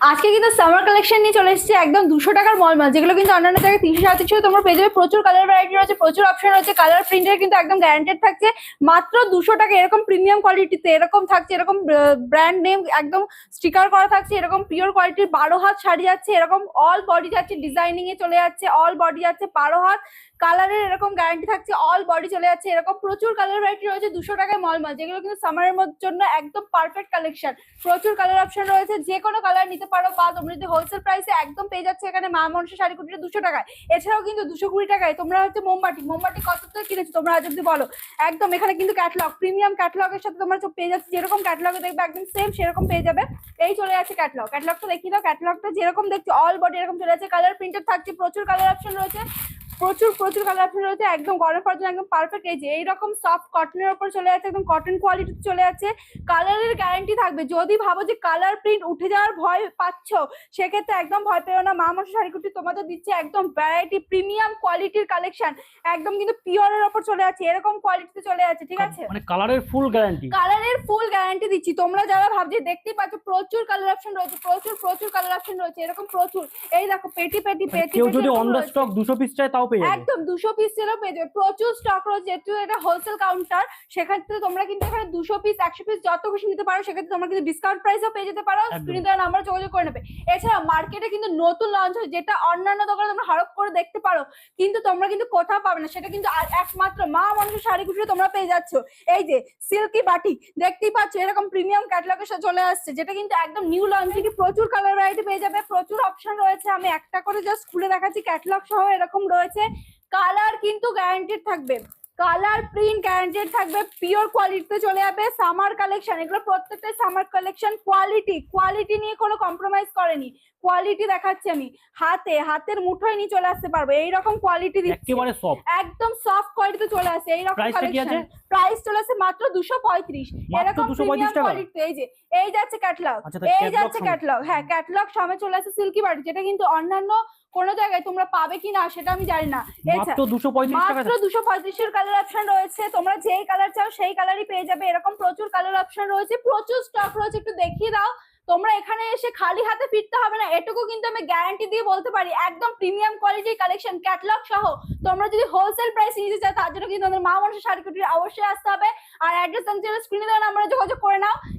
আজকে কিন্তু summer collection নিয়ে চলে এসেছে একদম দুশো টাকার মল মাল যেগুলো কিন্তু অন্যান্য জায়গায় তিনশো সাড়ে তিনশো তোমরা পেয়ে যাবে। প্রচুর কালার ভ্যারাইটি রয়েছে, প্রচুর অপশন রয়েছে। কালার প্রিন্টের কিন্তু একদম গ্যারান্টেড থাকছে। মাত্র দুশো টাকা, এরকম প্রিমিয়াম কোয়ালিটিতে এরকম থাকছে, এরকম ব্র্যান্ড নেম একদম স্টিকার করা থাকছে, এরকম পিওর কোয়ালিটির বারো হাত শাড়ি যাচ্ছে, এরকম অল বডি যাচ্ছে ডিজাইনিং এ চলে যাচ্ছে অল বডি যাচ্ছে, বারো হাত। কালারের এরকম গ্যারান্টি থাকছে অল বডি চলে যাচ্ছে, এরকম প্রচুর কালার ভ্যারাইটি রয়েছে দুশো টাকায় মল মাল যেগুলো কিন্তু সামারের জন্য একদম পারফেক্ট কালেকশন প্রচুর কালার অপশন রয়েছে যে কোনো কালার নিতে পারো, বা তোমরা যদি হোলসেল প্রাইসে একদম পেয়ে যাচ্ছে এখানে মা মানুষের শাড়ি কুটিটা দুশো টাকায়। এছাড়াও কিন্তু দুশো কুড়ি টাকায় তোমরা হচ্ছে মোমবাটি মোমবাটি কত তো কিনেছো তোমরা আজ অব্দি বলো। একদম, এখানে কিন্তু ক্যাটলগ প্রিমিয়াম ক্যাটলগের সাথে তোমরা পেয়ে যাচ্ছে, যেরকম ক্যাটলগে দেখবে একদম সেম সেরকম পেয়ে যাবে। এই চলে যাচ্ছে ক্যাটলগ ক্যাটলগটা দেখিয়ে দাও ক্যাটলগটা যেরকম দেখছ অল বডি এরকম চলে আছে কালার প্রিন্টেড থাকছে, প্রচুর কালার অপশন রয়েছে। প্রচুর প্রচুর কালার অপশন রয়েছে একদম গরম পড়ার জন্য একদম পারফেক্ট এই যে এইরকম সফট কটনের উপর চলে যাচ্ছে একদম কটন কোয়ালিটি চলে যাচ্ছে কালারের গ্যারান্টি থাকবে। যদি ভাবো যে কালার প্রিন্ট উঠে যাওয়ার ভয় পাচ্ছ সেক্ষেত্রে একদম ভয় পেও না। মা মাসের শাড়িকুটি তোমাদের দিচ্ছে একদম ভ্যারাইটি প্রিমিয়াম কোয়ালিটির কালেকশন একদম কিন্তু পিওরের ওপর চলে যাচ্ছে এরকম কোয়ালিটিতে চলে যাচ্ছে ঠিক আছে? মানে কালারের ফুল গ্যারান্টি কালারের ফুল গ্যারান্টি দিচ্ছি। তোমরা যারা ভাবছ দেখতেই পাচ্ছ প্রচুর কালার অপশন রয়েছে প্রচুর প্রচুর কালার অপশন রয়েছে এরকম প্রচুর। এই দেখো পেটি পেটি পেটি মানে কেউ যদি অন স্টক দুশো পিস চায় তাও পেয়ে যাবে। একদম দুশো পিস ছিল পেয়ে যাবে। প্রচুর স্টক রয়েছে যেহেতু এটা হোলসেল কাউন্টার সেক্ষেত্রে তোমরা কিন্তু এখানে দুশো পিস একশো পিস যত খুশি নিতে পারো সেক্ষেত্রে তোমরা কিন্তু ডিসকাউন্ট প্রাইসও পেয়ে যেতে পারো। স্ক্রিনে দেওয়া নাম্বার যোগাযোগ করে নেবে। এছাড়া মার্কেটে কিন্তু নতুন লঞ্চ হয়েছে যেটা অন্যান্য দোকানে তোমরা হরক করে দেখতে পারো কিন্তু তোমরা কিন্তু কোথাও পাবে না। সেটা কিন্তু আর- একমাত্র মা মানুষের শাড়ি কুটিরে তোমরা পেয়ে যাচ্ছ। এই যে সিল্কি বাটি দেখতেই পাচ্ছ এরকম প্রিমিয়াম ক্যাটালগের সাথে চলে আসছে যেটা কিন্তু একদম নিউ লঞ্চ কি প্রচুর কালার ভ্যারাইটি পেয়ে যাবে। প্রচুর অপশন রয়েছে আমি একটা করে জাস্ট খুলে দেখাচ্ছি ক্যাটালগ সহ এরকম রয়েছে। কালার কিন্তু গ্যারান্টেড থাকবে। কালার প্রিন্ট গ্যারান্টেড থাকবে পিওর কোয়ালিটিতে চলে যাবে সামার কালেকশন এগুলো প্রত্যেকটা সামার কালেকশন কোয়ালিটি কোয়ালিটি নিয়ে কোনো কম্প্রোমাইজ করেনি। কোয়ালিটি দেখাচ্ছি আমি। হাতে হাতের মুঠোয় নিয়ে চলে আসতে পারব। এইরকম কোয়ালিটি দিচ্ছি। একদম সফট কোয়ালিটিতে চলে আসে এইরকম কালেকশন প্রাইস চলে আসে মাত্র দুশো পঁয়ত্রিশ। এরকম 235 প্রিমিয়াম টাকা? এই যে এই যাচ্ছে ক্যাটলগ এই যাচ্ছে ক্যাটলগ হ্যাঁ ক্যাটলগ সামনে চলে আসে সিল্কি বাটি যেটা কিন্তু অন্যান্য কোনো জায়গায় তোমরা পাবে কিনা সেটা আমি জানি না। মাত্র দুশো পঁয়ত্রিশের কালার অপশন রয়েছে তোমরা যেই কালার চাও সেই কালারই পেয়ে যাবে। এরকম প্রচুর কালার অপশন রয়েছে প্রচুর স্টক রয়েছে একটু দেখিয়ে দাও। তোমরা এখানে এসে খালি হাতে ফিরতে হবে না। এটুকু কিন্তু আমি গ্যারান্টি দিয়ে বলতে পারি, একদম প্রিমিয়াম কোয়ালিটির কালেকশন ক্যাটলগ সহ তোমরা যদি হোলসেল প্রাইস নিতে চাও, তার জন্য কিন্তু আমাদের মা মানুষের কুটির অবশ্যই আসতে হবে। আর অ্যাড্রেস স্ক্রিনে দেওয়া নাম্বারে যোগাযোগ করে নাও।